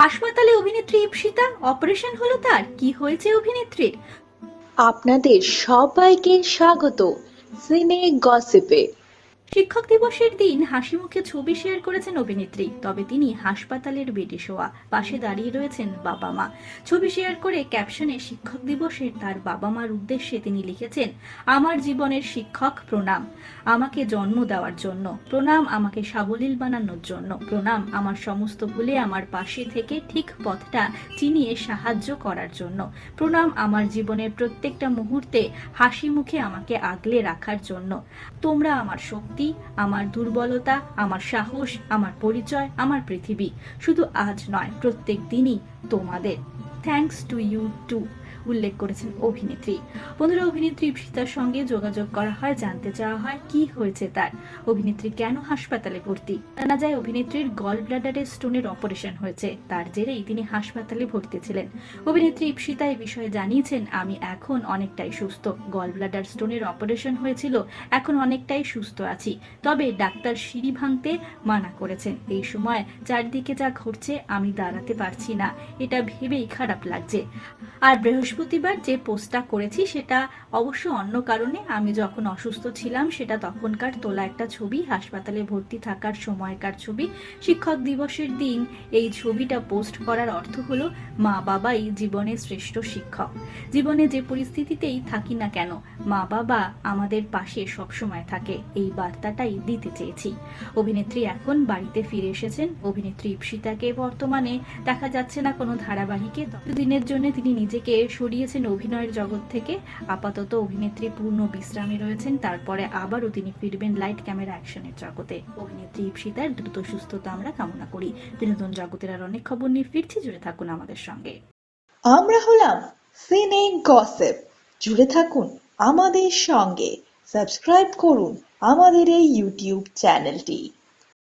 হাসপাতালে অভিনেত্রী ইপসিতা অপারেশন হলো তার। কি হয়েছে অভিনেত্রীর? আপনাদের সবাইকে স্বাগত। সিনে গসিপে। শিক্ষক দিবসের দিন হাসি মুখে ছবি শেয়ার করেছেন অভিনেত্রী, তবে তিনি হাসপাতালের বেডে শোয়া, পাশে দাঁড়িয়ে রয়েছেন বাবা মা। ছবি শেয়ার করে ক্যাপশনে শিক্ষক দিবসের তার বাবা মার উদ্দেশ্যে তিনি লিখেছেন, আমার জীবনের শিক্ষক, প্রণাম। আমাকে জন্ম দেওয়ার জন্য। প্রণাম আমাকে সাবলীল বানানোর জন্য। প্রণাম আমার সমস্ত ভুলে আমার পাশে থেকে ঠিক পথটা চিনিয়ে সাহায্য করার জন্য। প্রণাম আমার জীবনের প্রত্যেকটা মুহূর্তে হাসি মুখে আমাকে আগলে রাখার জন্য। তোমরা আমার শক্তি আমার দুর্বলতা, আমার সাহস, আমার পরিচয়, আমার পৃথিবী। শুধু আজ নয়, প্রত্যেক দিনই তোমাদের। থ্যাংকস টু ইউ টু উল্লেখ করেছেন অভিনেত্রী। বন্ধুরা, অভিনেত্রী ইপসিতার সঙ্গে যোগাযোগ করা হয়, জানতে চাওয়া হয় কি হয়েছে তার। অভিনেত্রী কেন হাসপাতালে ভর্তি? জানা যায়, অভিনেত্রীর গল ব্লাডারের স্টোনের অপারেশন হয়েছে। তার জেরেই তিনি হাসপাতালে ভর্তি ছিলেন। অভিনেত্রী ইপসিতা এই বিষয়ে জানিয়েছেন, আমি এখন অনেকটাই সুস্থ। গল ব্লাডার স্টোনের অপারেশন হয়েছিল, এখন অনেকটাই সুস্থ আছি। তবে ডাক্তার সিঁড়ি ভাঙতে মানা করেছেন। এই সময় চারদিকে যা ঘটছে, আমি দাঁড়াতে পারছি না। এটা ভেবেই খারাপ লাগছে। আর বৃহস্পতিবার যে পোস্টটা করেছি সেটা অবশ্য অন্য কারণে আমি যখন অসুস্থ ছিলাম সেটা তখনকার তোলা একটা ছবি, হাসপাতালে ভর্তি থাকার সময়কার ছবি। শিক্ষক দিবসের দিন এই ছবিটা পোস্ট করার অর্থ হলো মা বাবাই জীবনের শ্রেষ্ঠ শিক্ষক। জীবনে যে পরিস্থিতিতেই থাকি না কেন, মা বাবা আমাদের পাশে সবসময় থাকে, এই বার্তাটাই দিতে চেয়েছি। অভিনেত্রী এখন বাড়িতে ফিরে এসেছেন। অভিনেত্রী ইপসিতাকে বর্তমানে দেখা যাচ্ছে না কোনো ধারাবাহিকে। দিনের জন্য তিনি নিজেকে সরিয়েছেন অভিনয়ের জগৎ থেকে। আপাতত অভিনেত্রী পূর্ণ বিশ্রামে রয়েছেন, তারপরে আবারও তিনি ফিরবেন লাইট ক্যামেরা অ্যাকশনের জগতে। অভিনেত্রী ইপসিতার দ্রুত সুস্থতা আমরা কামনা করি। বিনোদন জগতের আর অনেক খবর নিয়ে ফিরছি, জুড়ে থাকুন আমাদের সঙ্গে। আমরা হলাম সিনে গসেপ জুড়ে থাকুন আমাদের সঙ্গে। সাবস্ক্রাইব করুন আমাদের এই ইউটিউব চ্যানেলটি